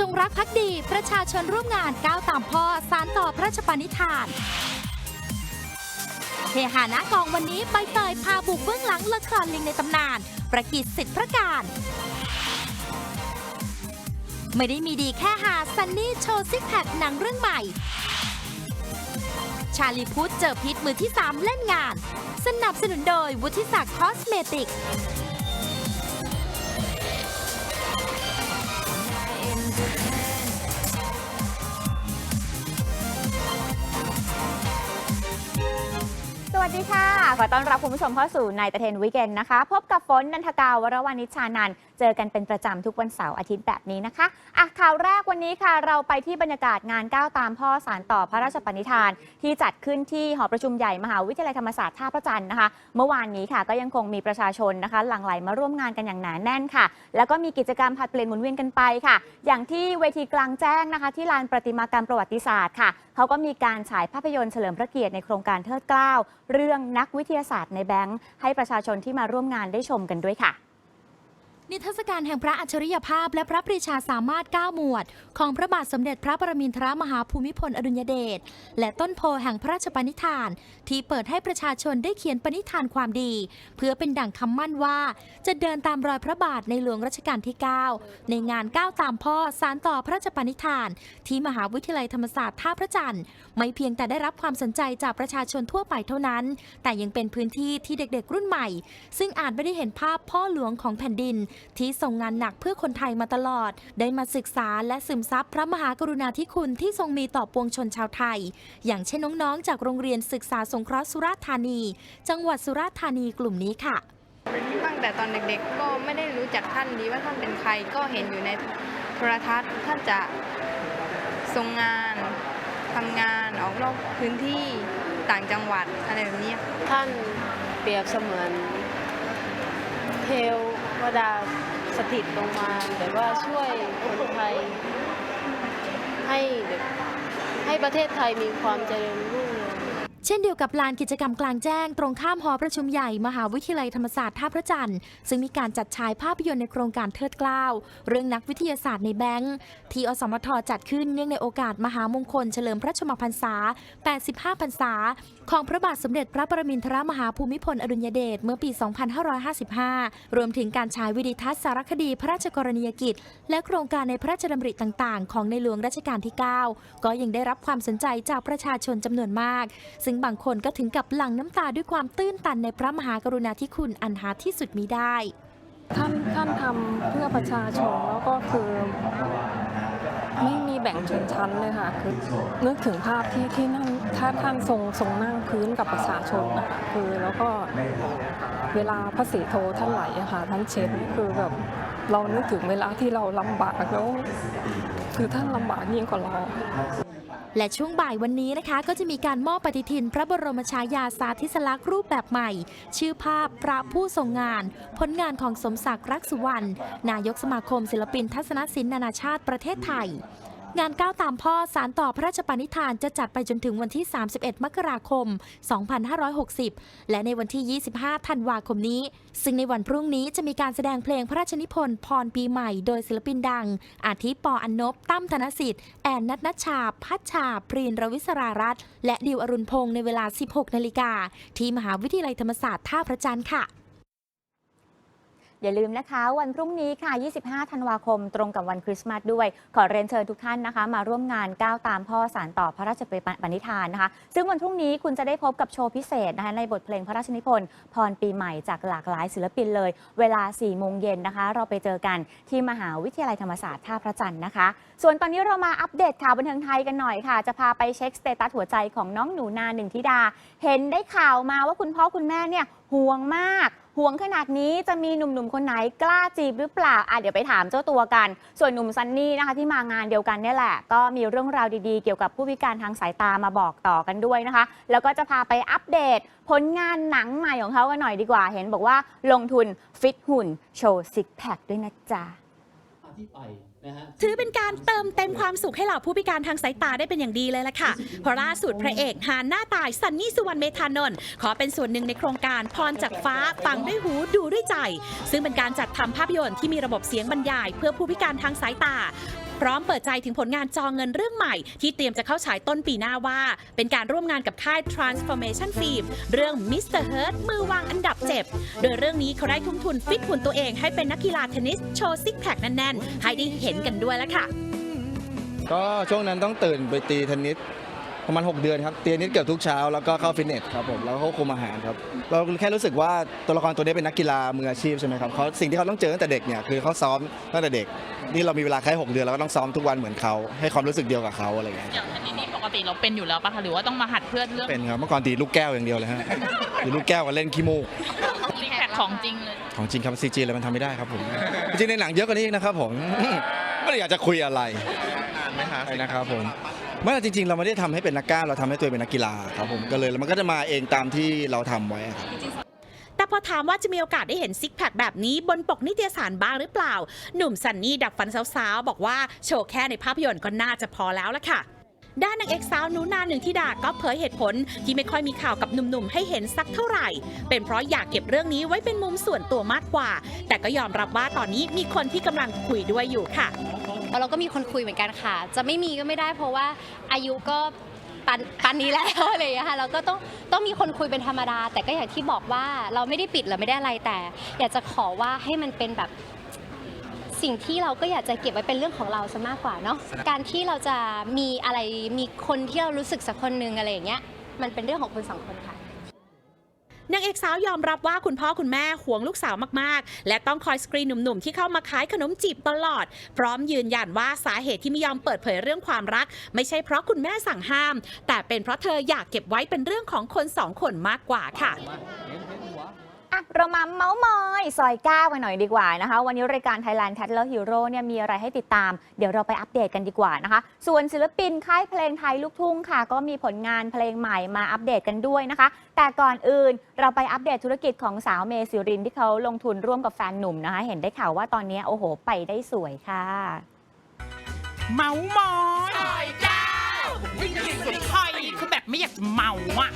จงรักภักดี ประชาชนร่วมงานก้าวตามพ่อสารต่อพระราชปณิธานเฮฮานะกองวันนี้ใบเตยพาบุกเบื้องหลังละครลิงในตำนาน ประกิจสิทธิพระการ ไม่ได้มีดีแค่หาซันนี่โชว์ซิกแพคหนังเรื่องใหม่ ชาลีพุทธเจอพิษมือที่ 3 เล่นงาน สนับสนุนโดยวุฒิศักดิ์คอสเมติก ดีค่ะ ขอต้อนรับคุณผู้ชมเข้าสู่ในตะเทนวิกเกนนะคะ พบกับฝนนันทกาวรวานิชานันท เจอกันเป็นประจำทุกวันเสาร์อาทิตย์แบบนี้นะคะอะข่าวแรกวันนี้ค่ะ เราไปที่บรรยากาศงานก้าวตามพ่อสารต่อพระราชปณิธาน ที่จัดขึ้นที่หอประชุมใหญ่มหาวิทยาลัยธรรมศาสตร์ท่าพระจันทร์นะคะ เมื่อวานนี้ค่ะก็ยังคงมีประชาชนนะคะหลั่งไหลมาร่วมงานกันอย่างหนาแน่นค่ะ แล้วก็มีกิจกรรมผัดเปลี่ยนหมุนเวียนกันไปค่ะ อย่างที่เวทีกลางแจ้งนะคะ ที่ลานประติมากรรมประวัติศาสตร์ค่ะเขาก็มีการฉายภาพยนตร์เฉลิมพระเกียรติในโครงการเทิดเกล้าเรื่องนักวิทยาศาสตร์ในแบงค์ให้ประชาชนที่มาร่วมงานได้ชมกันด้วยค่ะ นิทรรศการแห่งพระอัจฉริยภาพ และพระปรีชาสามารถ 9 หมวด ของพระบาทสมเด็จพระปรมินทรมหาภูมิพลอดุลยเดชและต้นโพแห่งพระราชปณิธาน ที่เปิดให้ประชาชนได้เขียนปณิธานความดี เพื่อเป็นดั่งคำมั่นว่า จะเดินตามรอยพระบาทในหลวงรัชกาลที่ 9 ในงานก้าวตามพ่อสารต่อพระราชปณิธาน ที่มหาวิทยาลัยธรรมศาสตร์ท่าพระจันทร์ไม่เพียงแต่ได้รับความสนใจจากประชาชนทั่วไปเท่านั้น แต่ยังเป็นพื้นที่ที่เด็กๆ รุ่นใหม่ ซึ่งอาจไม่ได้เห็นภาพพ่อหลวงของแผ่นดินที่ทรงงานหนักเพื่อคนไทยมาตลอด ได้มาศึกษาและซึมซับพระมหากรุณาธิคุณที่ทรงมีต่อปวงชนชาวไทย อย่างเช่นน้องๆ จากโรงเรียนศึกษาสงเคราะห์สุราษฎร์ธานี จังหวัดสุราษฎร์ธานีกลุ่มนี้ค่ะ ตั้งแต่ตอนเด็กๆ ก็ไม่ได้รู้จักท่านดีว่าท่านเป็นใครก็เห็นอยู่ในโทรทัศน์ท่านจะทรงงานทำงานออกนอกพื้นที่ต่างจังหวัดอะไรแบบนี้ค่ะท่านเปรียบเสมือนเทว ดาสถิตลงมาแบบว่าช่วยคนไทย ให้แบบให้ประเทศไทยมีความเจริญรุ่ง เช่นเดียวกับลานกิจกรรมกลางแจ้งตรงข้ามหอประชุมใหญ่มหาวิทยาลัยธรรมศาสตร์ท่าพระจันทร์ซึ่งมีการจัดฉายภาพยนตร์ในโครงการเทิดเกล้าเรื่องนักวิทยาศาสตร์ในแบงค์ที่อสมทจัดขึ้นเนื่องในโอกาสมหามงคลเฉลิมพระชนมพรรษา 85 พรรษา ของพระบาทสมเด็จพระปรมินทรมหาภูมิพลอดุลยเดชเมื่อปี 2555 รวมถึงการฉายวิดิทัศน์สารคดีพระราชกรณียกิจ และโครงการในพระราชดำริต่าง ๆ ของในหลวงรัชกาลที่ 9 ก็ยังได้รับความสนใจจากประชาชนจำนวนมากซึ่งบางคนก็ถึงกับหลั่งน้ำตาด้วยความตื้นตันในพระมหากรุณาธิคุณอันหาที่สุดมิได้ ท่านท่านทำเพื่อประชาชนแล้วก็คือไม่มีแบ่งชนชั้นเลยค่ะคือนึกถึงภาพที่ที่นั่งถ้าท่านทรงทรงนั่งพื้นกับประชาชนนะคะคือแล้วก็เวลาพระศรีโทท่านไหลอะค่ะท่านเช็ดคือแบบเรานึกถึงเวลาที่เราลำบากแล้วคือท่านลำบากยิ่งกว่าเรา และช่วงบ่ายวันนี้นะคะ ก็จะมีการมอบปฏิทิน พระบรมชายาสาธิสลักษณ์รูปแบบใหม่ ชื่อภาพพระผู้ทรงงาน ผลงานของสมศักดิ์รักสุวรรณนายกสมาคมศิลปินทัศนศิลป์นานาชาติประเทศไทย งานก้าวตามพ่อสารต่อพระราชปณิธานจะจัดไปจนถึงวันที่ 31 มกราคม 2560 และในวันที่ 25 ธันวาคมนี้ ซึ่งในวันพรุ่งนี้จะมีการแสดงเพลงพระราชนิพนธ์พรปีใหม่โดยศิลปินดัง อาทิปออันนบตั้มธนสิทธิ์ แอนนัทนัชชา พัชชา พรีนรวิศรารัตน์และดิวอรุณพงศ์ในเวลา 16 นาฬิกาที่มหาวิทยาลัยธรรมศาสตร์ท่าพระจันทร์ค่ะ อย่าลืมนะคะ วันพรุ่งนี้ค่ะ 25 ธันวาคม ตรงกับวันคริสต์มาสด้วย ขอเรียนเชิญทุกท่านนะคะ มาร่วมงานก้าวตามพ่อสารต่อพระราชปณิธานนะคะ ซึ่งวันพรุ่งนี้คุณจะได้พบกับโชว์พิเศษนะคะในบทเพลงพระราชนิพนธ์พรปีใหม่จากหลากหลายศิลปินเลย เวลา 4 โมงเย็นนะคะ เราไปเจอกันที่มหาวิทยาลัยธรรมศาสตร์ท่าพระจันทร์นะคะ ส่วนตอนนี้เรามาอัปเดตข่าวบันเทิงไทยกันหน่อยค่ะ จะพาไปเช็คสเตตัสหัวใจของน้องหนูนาหนึ่งธิดา เห็นได้ข่าวมาว่าคุณพ่อคุณแม่เนี่ย ห่วงมาก ห่วงขนาดนี้จะมีหนุ่มๆ คนไหนกล้าจีบหรือเปล่าอะเดี๋ยวไปถามเจ้าตัวกัน ส่วนหนุ่มซันนี่นะคะที่มางานเดียวกันนี่แหละ ก็มีเรื่องราวดีๆ เกี่ยวกับผู้พิการทางสายตามาบอกต่อกันด้วยนะคะ แล้วก็จะพาไปอัปเดต ผลงานหนังใหม่ของเขากันหน่อยดีกว่า เห็นบอกว่าลงทุนฟิตหุ่นโชว์ซิกแพคด้วยนะจ๊ะที่ไปนะฮะ ถือเป็นการเติมเต็มความสุขให้เหล่าผู้พิการทางสายตาได้เป็นอย่างดีเลยล่ะค่ะ เพราะล่าสุดพระเอกหาหน้าตายซันนี่สุวรรณเมธานนท์ขอเป็นส่วนหนึ่งในโครงการพรจากฟ้าฟังด้วยหูดูด้วยใจ ซึ่งเป็นการจัดทำภาพยนตร์ที่มีระบบเสียงบรรยาย เพื่อผู้พิการทางสายตา พร้อมเปิดใจถึงผลงานจอเงินเรื่องใหม่ ที่เตรียมจะเข้าฉายต้นปีหน้าว่า เป็นการร่วมงานกับค่าย Transformation Film เรื่อง Mr. Hurt มือวางอันดับเจ็บ โดยเรื่องนี้เขาได้ทุ่มทุนฟิตหุ่นตัวเองให้เป็นนักกีฬาเทนนิสโชว์ซิกแพคแน่นๆ ให้ได้เห็นกันด้วยแล้วค่ะ ก็ช่วงนั้นต้องตื่นไปตีเทนนิส ประมาณ 6 เดือนครับตีเทนนิสเกือบทุกเช้าแล้วก็เข้าฟิตเนสครับผมแล้วก็ควบคุมอาหารครับเราแค่รู้สึกว่าตัวละครตัวนี้เป็นนักกีฬามืออาชีพใช่ไหมครับเขาสิ่งที่เขาต้องเจอตั้งแต่เด็กเนี่ยคือเขาซ้อมตั้งแต่เด็กนี่เรามีเวลาแค่6เดือนเราก็ต้องซ้อมทุกวันเหมือนเขาให้ความรู้สึกเดียวกับเขาอะไรอย่างเงี้ยอย่างอันนี้นี่ปกติเราเป็นอยู่แล้วปะคะหรือว่าต้องมาหัดเพื่อเรื่องเป็นครับเมื่อก่อนตีลูกแก้วอย่างเดียวเลยฮะตีลูกแก้วกับเล่นขี้มูกซิกแพคของจริงเลยของจริงครับซีจีเลยมันทำไม่ได้ครับผมจริงๆในหนังเยอะกว่านี้อีกนะครับผม ไม่ได้อยากจะคุยอะไร นานไหมฮะนะครับผม ไม่จริง ๆ เราไม่ได้ทำให้เป็นนักกล้าเราทำให้ตัวเองเป็นนักกีฬาครับผมก็เลยแล้วมันก็จะมาเองตามที่เราทำไว้ครับแต่พอถามว่าจะมีโอกาสได้เห็นซิกแพคแบบนี้บนปกนิตยสารบ้างหรือเปล่า หนุ่มซันนี่ดับฟันสาวๆ บอกว่าโชว์แค่ในภาพยนตร์ก็น่าจะพอแล้วละค่ะด้านนางเอกสาวนูนาหนึ่งที่ดาก็เผยเหตุผลที่ไม่ค่อยมีข่าวกับหนุ่มๆ ให้เห็นสักเท่าไหร่ เป็นเพราะอยากเก็บเรื่องนี้ไว้เป็นมุมส่วนตัวมากกว่า แต่ก็ยอมรับว่าตอนนี้มีคนที่กำลังคุยด้วยอยู่ค่ะ เราก็มีคนคุยเหมือนกันค่ะ จะไม่มีก็ไม่ได้เพราะว่าอายุก็ปันปันนี้แล้วอะไรอย่างเงี้ยค่ะเราก็ต้องต้องมีคนคุยเป็นธรรมดา แต่ก็อย่างที่บอกว่าเราไม่ได้ปิดเราไม่ได้อะไรแต่ อยากจะขอว่าให้มันเป็นแบบสิ่งที่เราก็อยากจะเก็บไว้เป็นเรื่องของเราซะมากกว่าเนาะการที่เราจะมีอะไรมีคนที่เรารู้สึกสักคนหนึ่งอะไรอย่างเงี้ยมันเป็นเรื่องของคนสองคนค่ะ นางเอกสาวยอมรับว่าคุณพ่อคุณแม่ห่วงลูกสาวมากๆ และต้องคอยสกรีนหนุ่มๆ ที่เข้ามาขายขนมจีบตลอด พร้อมยืนยันว่าสาเหตุที่ไม่ยอมเปิดเผยเรื่องความรัก ไม่ใช่เพราะคุณแม่สั่งห้าม แต่เป็นเพราะเธออยากเก็บไว้เป็นเรื่องของคนสองคนมากกว่าค่ะ อะเรามาเมาส์มอยซอยก้าวกันหน่อยดีกว่านะคะ วันนี้รายการ Thailand t a t l e r Hero เนี่ยมีอะไรให้ติดตาม เดี๋ยวเราไปอัปเดตกันดีกว่านะคะ ส่วนศิลปินค่ายเพลงไทยลูกทุ่งค่ะ ก็มีผลงานเพลงใหม่มาอัปเดตกันด้วยนะคะ แต่ก่อนอื่นเราไปอัปเดตธุรกิจของสาวเมซิรินที่เขาลงทุนร่วมกับแฟนหนุ่มนะคะ เห็นได้ข่าวว่าตอนนี้โอ้โห ไปได้สวยค่ะ เมามอยใครคือแบบไม่อยากจะเมาอะ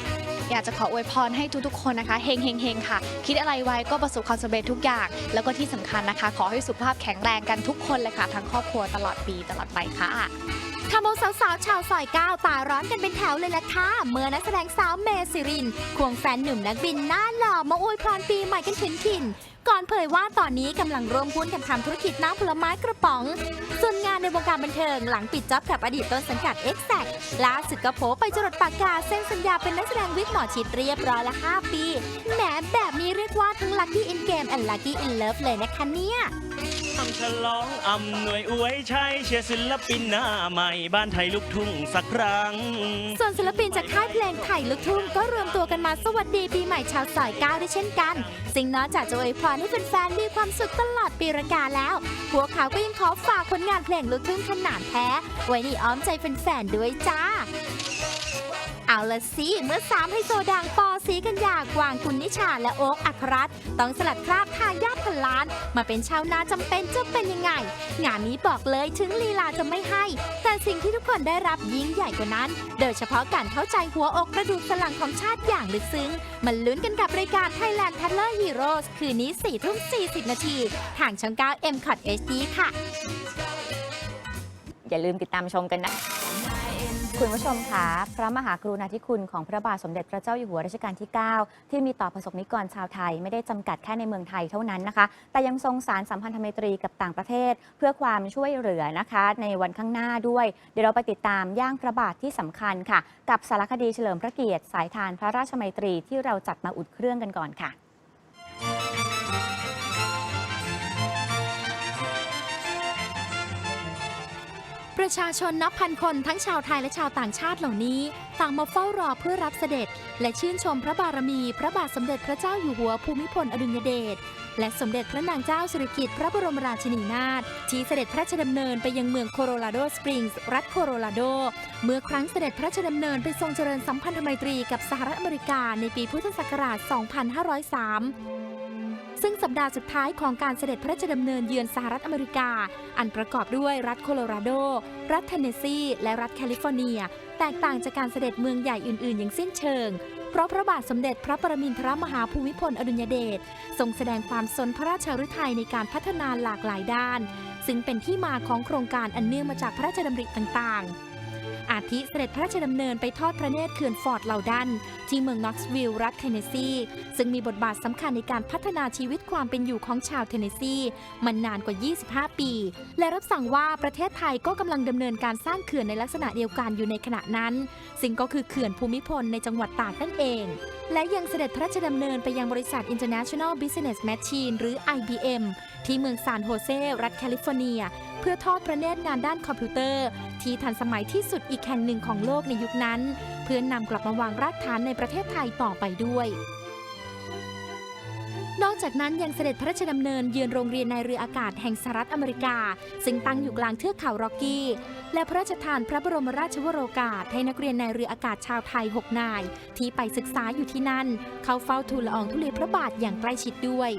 อยากจะขออวยพรให้ทุกๆคนนะคะเฮงเฮงเฮงค่ะ คิดอะไรไว้ก็ประสบความสำเร็จทุกอย่าง แล้วก็ที่สำคัญนะคะ ขอให้สุขภาพแข็งแรงกันทุกคนเลยค่ะ ทั้งครอบครัวตลอดปีตลอดไปค่ะทำเอาสาวๆชาวซอยก้าวตาร้อนกันเป็นแถวเลยล่ะค่ะ เมื่อนักแสดงสาวเมซิริน ควงแฟนหนุ่มนักบินหน้าหล่อมาอวยพรปีใหม่กันถึงถิ่นก่อนเผยว่าตอนนี้กำลังร่วมหุ้นกันทำธุรกิจน้ำผลไม้กระป๋อง ส่วนงานในวงการบันเทิงหลังปิดจ็อบกับอดีตต้นสังกัด x อ็กล่าสุดก็โผไปจรดปากกาเซ็นสัญญาเป็นนักแสดงวิกหมอชิดเรียบร้อยละ 5 ปี แหมแบบนี้เรียกว่าทั้ง Lucky in Game and Lucky in Love เลยนะคะเนี่ย ทำฉลองอำนวยอวยชัยเชียร์ศิลปินหน้าใหม่บ้านไทยลูกทุ่งสักครั้ง ส่วนศิลปินจากค่ายเพลงไทยลูกทุ่งก็รวมตัวกันมาสวัสดีปีใหม่ชาวสายก้าวด้วยเช่นกัน ซึ่งนอกจากจะอวยพรให้แฟนๆมีความสุขตลอดปีระกาแล้ว พวกเขาก็ยังขอฝากผลงานเพลงลูกทุ่งขนาดแท้ ไว้ในอ้อมใจแฟนๆด้วยจ้า เอาละสิเมื่อสามไฮโซดังปอสีกัญญากวางคุณนิชาและโอ๊กอัครรัตน์ต้องสลัดคราบทายาทพันล้าน มาเป็นชาวนาจำเป็นจะเป็นยังไง งานนี้บอกเลยถึงลีลาจะไม่ให้ แต่สิ่งที่ทุกคนได้รับยิ่งใหญ่กว่านั้น โดยเฉพาะการเข้าใจหัวอกกระดูกสันหลังของชาติอย่างลึกซึ้งมันลุ้นกันกับรายการ Thailand t a t l e r Heroes คืนนี้4ทุ่ม40 นาทีทางช่อง9 m c o t HD ค่ะ อย่าลืมติดตามชมกันนะ คุณผู้ชมคะพระมหากรุณาธิคุณของพระบาทสมเด็จพระเจ้าอยู่หัวรัชกาลที่ 9 ที่มีต่อประสบนิกรชาวไทยไม่ได้จำกัดแค่ในเมืองไทยเท่านั้นนะคะ แต่ยังทรงสารสัมพันธไมตรีกับต่างประเทศ เพื่อความช่วยเหลือนะคะ ในวันข้างหน้าด้วย เดี๋ยวเราไปติดตามย่างพระบาทที่สำคัญค่ะ กับสารคดีเฉลิมพระเกียรติสายทานพระราชไมตรีที่เราจัดมาอุ่นเครื่องกันก่อนค่ะ ประชาชนนับพันคนทั้งชาวไทยและชาวต่างชาติเหล่านี้ ต่างมาเฝ้ารอเพื่อรับเสด็จ และชื่นชมพระบารมี พระบาทสมเด็จพระเจ้าอยู่หัวภูมิพลอดุลยเดชและสมเด็จพระนางเจ้าสิริกิติ์พระบรมราชินีนาถที่เสด็จพระราชดำเนินไปยังเมืองโคโรราโดสปริงส์รัฐโคโรราโด เมื่อครั้งเสด็จพระราชดำเนินไปทรงเจริญสัมพันธไมตรีกับสหรัฐอเมริกาในปีพุทธศักราช 2503 ซึ่งสัปดาห์สุดท้ายของการเสด็จพระราชดำเนินเยือนสหรัฐอเมริกา อันประกอบด้วยรัฐโคโลราโด รัฐเทนเนสซี และรัฐแคลิฟอร์เนีย แตกต่างจากการเสด็จเมืองใหญ่อื่น ๆ อย่างสิ้นเชิง เพราะพระบาทสมเด็จพระปรมินทรมหาภูมิพลอดุลยเดชทรงแสดงความสนพระราชฤทัยในการพัฒนาหลากหลายด้าน ซึ่งเป็นที่มาของโครงการอันเนื่องมาจากพระราชดำริต่าง ๆอาทิเสด็จพระราชดำเนินไปทอดพระเนตรเขื่อนฟอร์ดเหล่าดัน ที่เมืองน็อกซ์วิลล์รัฐเทนเนสซี ซึ่งมีบทบาทสำคัญในการพัฒนาชีวิตความเป็นอยู่ของชาวเทนเนสซีมานานกว่า 25 ปี และรับสั่งว่าประเทศไทยก็กำลังดำเนินการสร้างเขื่อนในลักษณะเดียวกันอยู่ในขณะนั้น ซึ่งก็คือเขื่อนภูมิพลในจังหวัดตากนั่นเอง และยังเสด็จพระราชดำเนินไปยังบริษัท International Business Machine หรือ IBM ที่เมืองซานโฮเซรัฐแคลิฟอร์เนีย เพื่อทอดพระเนตรงานด้านคอมพิวเตอร์ ที่ทันสมัยที่สุดอีกแห่งหนึ่งของโลกในยุคนั้น เพื่อนนำกลับมาวางรากฐานในประเทศไทยต่อไปด้วย นอกจากนั้นยังเสด็จพระราชดำเนินเยือนโรงเรียนในเรืออากาศแห่งสหรัฐอเมริกา ซึ่งตั้งอยู่กลางเทือกเขาโรกกี้ และพระราชทานพระบรมราชวโรกาสให้นักเรียนในเรืออากาศชาวไทย 6 นาย ที่ไปศึกษาอยู่ที่นั่น เข้าเฝ้าทูลละอองธุลีพระบาทอย่างใกล้ชิดด้วย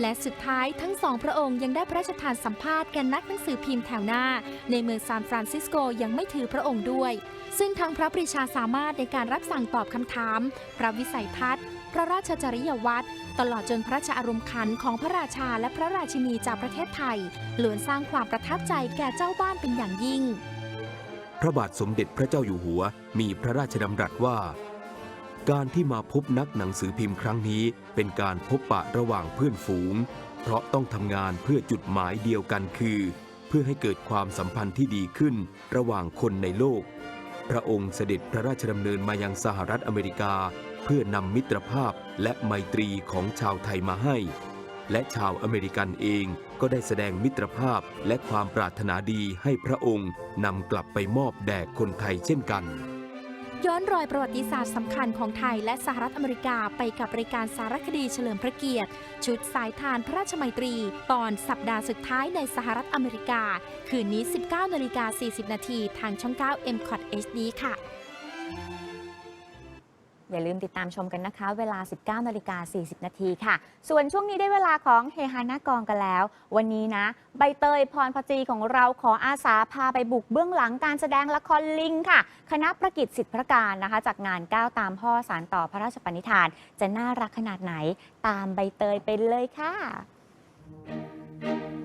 และสุดท้ายทั้งสองพระองค์ยังได้พระราชทานสัมภาษณ์แก่นักหนังสือพิมพ์แถวหน้า ในเมืองซานฟรานซิสโกยังไม่ถือพระองค์ด้วย ซึ่งทั้งพระปรีชาสามารถในการรับสั่งตอบคำถาม พระวิสัยทัศน์ พระราชจริยวัตรตลอดจนพระราชอารมณ์ขันของพระราชาและพระราชินีจากประเทศไทยล้วนสร้างความประทับใจแก่เจ้าบ้านเป็นอย่างยิ่ง พระบาทสมเด็จพระเจ้าอยู่หัวมีพระราชดำรัสว่า การที่มาพบนักหนังสือพิมพ์ครั้งนี้ เป็นการพบปะระหว่างเพื่อนฝูง เพราะต้องทำงานเพื่อจุดหมายเดียวกันคือ เพื่อให้เกิดความสัมพันธ์ที่ดีขึ้นระหว่างคนในโลก พระองค์เสด็จพระราชดำเนินมายังสหรัฐอเมริกา เพื่อนำมิตรภาพและไมตรีของชาวไทยมาให้ และชาวอเมริกันเองก็ได้แสดงมิตรภาพและความปรารถนาดีให้พระองค์นำกลับไปมอบแด่คนไทยเช่นกัน ย้อนรอยประวัติศาสตร์สำคัญของไทยและสหรัฐอเมริกาไปกับรายการสารคดีเฉลิมพระเกียรติ ชุดสายทานพระราชมัยตรี ตอนสัปดาห์สุดท้ายในสหรัฐอเมริกา คืนนี้ 19นาฬิกา40 นาทีทางช่อง 9 m c o t HD ค่ะ อย่าลืมติดตามชมกันนะคะ เวลา 19นาฬิกา40 นาทีค่ะ ส่วนช่วงนี้ได้เวลาของเฮฮาหน้ากองกันแล้ว วันนี้นะ ใบเตยพรพจีของเราขออาสาพาไปบุกเบื้องหลังการแสดงละครลิงค่ะ คณะประกิจสิทธิพระการนะคะ จากงานก้าวตามพ่อสารต่อพระราชปณิธาน จะน่ารักขนาดไหน ตามใบเตยไปเลยค่ะส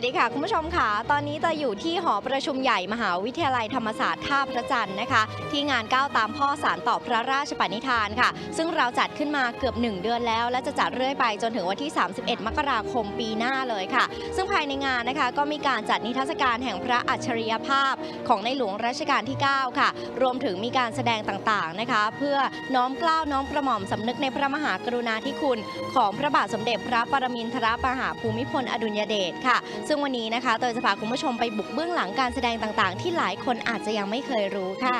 วัสดีค่ะ คุณผู้ชมค่ะ ตอนนี้จะอยู่ที่หอประชุมใหญ่มหาวิทยาลัยธรรมศาสตร์ท่าพระจันทร์นะคะ ที่งานก้าวตามพ่อสารต่อพระราชปณิธานค่ะ ซึ่งเราจัดขึ้นมาเกือบ 1 เดือนแล้ว และจะจัดเรื่อยไปจนถึงวันที่ 31 มกราคมปีหน้าเลยค่ะ ซึ่งภายในงานนะคะก็มีการจัดนิทรรศการแห่งพระอัจฉริยภาพของในหลวงรัชกาลที่ 9 ค่ะ รวมถึงมีการแสดงต่างๆนะคะ เพื่อน้อมเกล้าวน้อมกระหม่อมสำนึกในพระมหากรุณาธิคุณ ของพระบาทสมเด็จพระปรมินทรมหาภูมิพลอดุลยเดชค่ะซึ่งวันนี้นะคะเตยจะพาคุณผู้ชมไปบุกเบื้องหลังการแสดงต่างๆ ที่หลายคนอาจจะยังไม่เคยรู้ค่ะ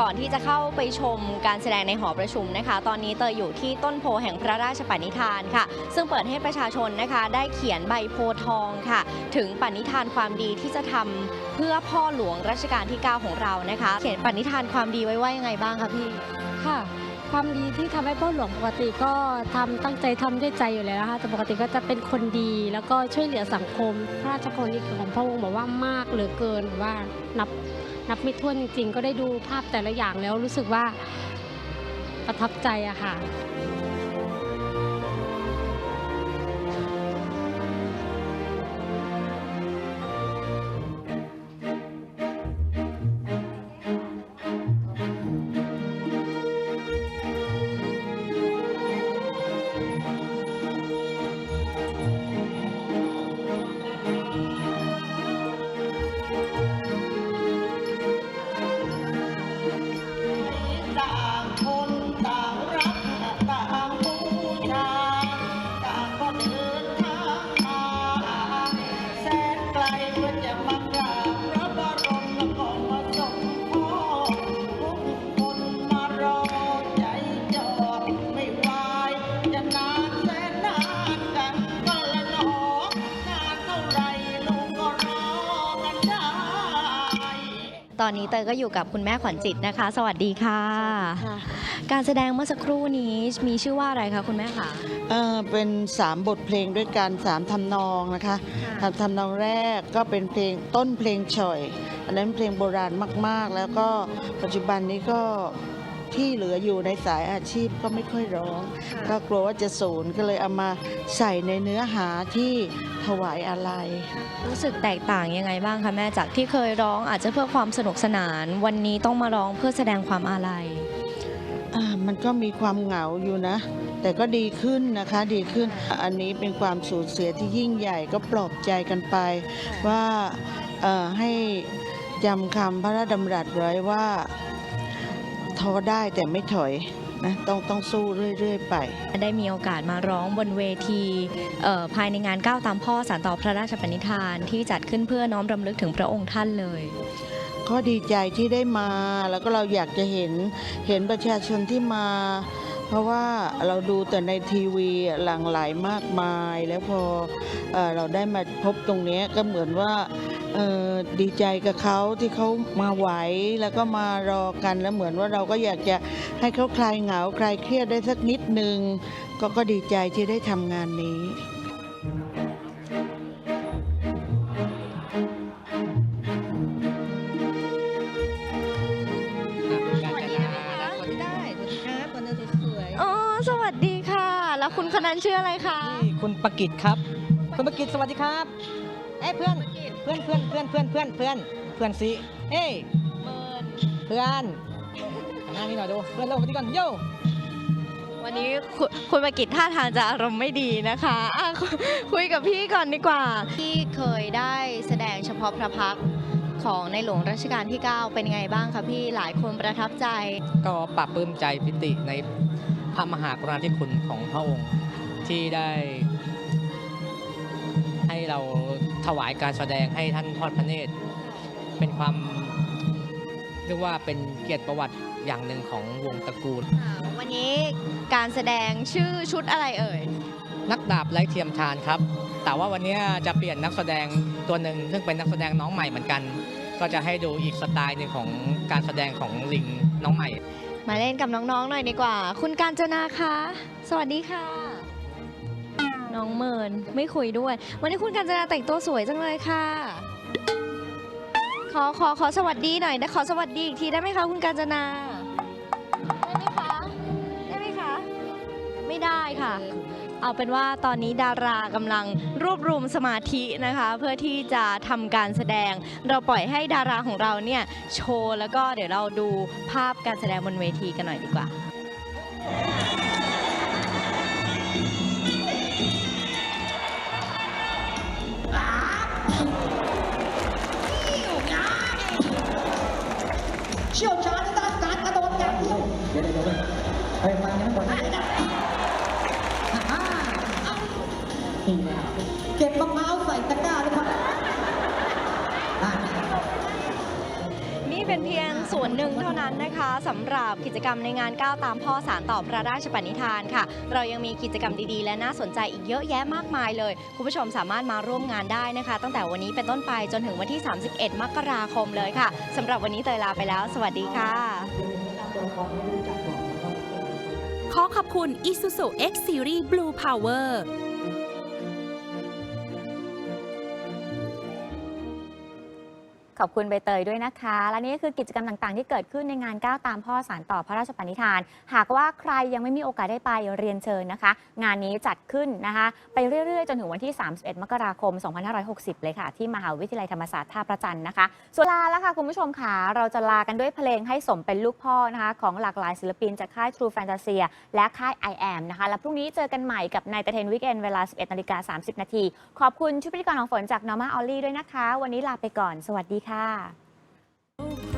ก่อนที่จะเข้าไปชมการแสดงในหอประชุมนะคะ ตอนนี้เตยอยู่ที่ต้นโพแห่งพระราชปณิธานค่ะ ซึ่งเปิดให้ประชาชนนะคะได้เขียนใบโพธิ์ทองค่ะ ถึงปณิธานความดีที่จะทำเพื่อพ่อหลวงรัชกาลที่ 9 ของเรานะคะ เขียนปณิธานความดีไว้ว่ายังไงบ้างคะพี่ค่ะความดีที่ทำให้พ่อหลวงปกติก็ทำตั้งใจทำด้วยใจอยู่แล้วนะคะแต่ปกติก็จะเป็นคนดีแล้วก็ช่วยเหลือสังคม พระราชกรณีของพระองค์บอกว่ามากเหลือเกินว่านับ นับไม่ถ้วนจริง ๆ ก็ได้ดูภาพแต่ละอย่างแล้วรู้สึกว่าประทับใจอะค่ะ อนนี้เตยก็อยู่กับคุณแม่ขวัญจิตนะคะ สวัสดีค่ะ การแสดงเมื่อสักครู่นี้มีชื่อว่าอะไรคะคุณแม่คะเออเป็นสามบทเพลงด้วยกันสามทำนองนะคะทำทำนองแรกก็เป็นเพลงต้นเพลงฉ่อย อันนั้นเพลงโบราณมากๆ แล้วก็ปัจจุบันนี้ก็ที่เหลืออยู่ในสายอาชีพก็ไม่ค่อยร้อง ก็กลัวว่าจะสูญก็เลยเอามาใส่ในเนื้อหาที่ ถวายอะไรรู้สึกแตกต่างยังไงบ้างคะแม่จากที่เคยร้องอาจจะเพื่อความสนุกสนาน วันนี้ต้องมาร้องเพื่อแสดงความอาลัยอ่ามันก็มีความเหงาอยู่นะ แต่ก็ดีขึ้นนะคะดีขึ้น อันนี้เป็นความสูญเสียที่ยิ่งใหญ่ก็ปลอบใจกันไป ว่าเอ่อให้จำคำพระราชดำรัสไว้ว่าท้อได้แต่ไม่ถอย นะต้องต้องสู้เรื่อย ๆ ไป ได้มีโอกาสมาร้องบนเวทีเอ่อภายในงานก้าวตามพ่อสารต่อพระราชปณิธานที่จัดขึ้นเพื่อน้อมรำลึกถึงพระองค์ท่านเลยก็ดีใจที่ได้มาแล้วก็เราอยากจะเห็นเห็นประชาชนที่มา เพราะว่าเราดูแต่ในทีวีหลั่งไหลมากมาย แล้วพอเออเราได้มาพบตรงเนี้ยก็เหมือนว่าเอ่อ ดีใจกับเขาที่เขามาไหวแล้วก็มารอกันแล้วเหมือนว่าเราก็อยากจะให้เขาคลายเหงาคลายเครียดได้สักนิดนึงก็ก็ดีใจที่ได้ทำงานนี้อ๋อสวัสดีค่ะ แล้วคุณคนนั้นชื่ออะไรคะ คุณประกิตครับ คุณประกิตสวัสดีครับ เอ้ยเพื่อนเพื่อนเพื่อนเพื่อนเพื่อนเพื่อนเพื่อนเพื่อนสิเอ้ยเพื่อนหันหน้านี่หน่อยดูเพื่อนลงมาที่ก่อนโย่วันนี้คุณคุณประกิตท่าทางจะอารมณ์ไม่ดีนะคะอะคุยคุยกับพี่ก่อนดีกว่าพี่เคยได้แสดงเฉพาะพระพักตร์ของในหลวงรัชกาลที่ 9 เป็นไงบ้างคะพี่หลายคนประทับใจ ก็ปรับปลื้มใจปิติในพระมหากรุณาธิคุณของพระองค์ที่ได้ ให้เรา ถวายการแสดงให้ท่านทอดพระเนตร เป็นความเรียกว่าเป็นเกียรติประวัติอย่างหนึ่งของวงตระกูล วันนี้การแสดงชื่อชุดอะไรเอ่ย นักดาบไร้เทียมทานครับ แต่ว่าวันนี้จะเปลี่ยนนักแสดงตัวหนึ่งซึ่งเป็นนักแสดงน้องใหม่เหมือนกัน ก็จะให้ดูอีกสไตล์หนึ่งของการแสดงของลิงน้องใหม่ มาเล่นกับน้องๆหน่อยดีกว่า คุณการจนาคะ สวัสดีค่ะ น้องเมินไม่คุยด้วย วันนี้คุณการจนาแต่งตัวสวยจังเลยค่ะ ขอขอขอสวัสดีหน่อยนะขอสวัสดีอีกทีได้ไหมคะคุณการจนา ได้ไหมคะ ได้ไหมคะ ไม่ได้ค่ะ เอาเป็นว่าตอนนี้ดารากำลังรวบรวมสมาธินะคะ เพื่อที่จะทำการแสดง เราปล่อยให้ดาราของเราเนี่ยโชว์แล้วก็เดี๋ยวเราดูภาพการแสดงบนเวทีกันหน่อยดีกว่า เชี่ยวชาญในด้านการกระโดดอย่างเดียว ส่วนหนึ่งเท่านั้นนะคะสำหรับกิจกรรมในงานก้าวตามพ่อสารต่อพระราชปณิธานค่ะ เรายังมีกิจกรรมดีๆ และน่าสนใจอีกเยอะแยะมากมายเลย คุณผู้ชมสามารถมาร่วมงานได้นะคะ ตั้งแต่วันนี้เป็นต้นไปจนถึงวันที่ 31 มกราคมเลยค่ะสำหรับวันนี้เตยลาไปแล้ว สวัสดีค่ะ ขอขอบคุณ Isuzu X Series Blue Power ขอบคุณใบเตยด้วยนะคะ และนี่ก็คือกิจกรรมต่างๆ ที่เกิดขึ้นในงานก้าวตามพ่อสารต่อพระราชปณิธาน หากว่าใครยังไม่มีโอกาสได้ไปเรียนเชิญนะคะ งานนี้จัดขึ้นนะคะ ไปเรื่อยๆ จนถึงวันที่ 31 มกราคม 2560 เลยค่ะ ที่มหาวิทยาลัยธรรมศาสตร์ท่าประจันทร์นะคะส่วนลาแล้วค่ะคุณผู้ชมค่ะเราจะลากันด้วยเพลงให้สมเป็นลูกพ่อนะคะของหลากหลายศิลปินจากค่าย True Fantasia และค่าย I am นะคะ และพรุ่งนี้เจอกันใหม่กับนายตะเทนวิกเอนเวลา 11นาฬิกา30 นาทีขอบคุณชุดพิธีกรของฝนจาก Norma o l l y ด้วยนะคะ วันนี้ลาไปก่อน สวัสดีค่ะ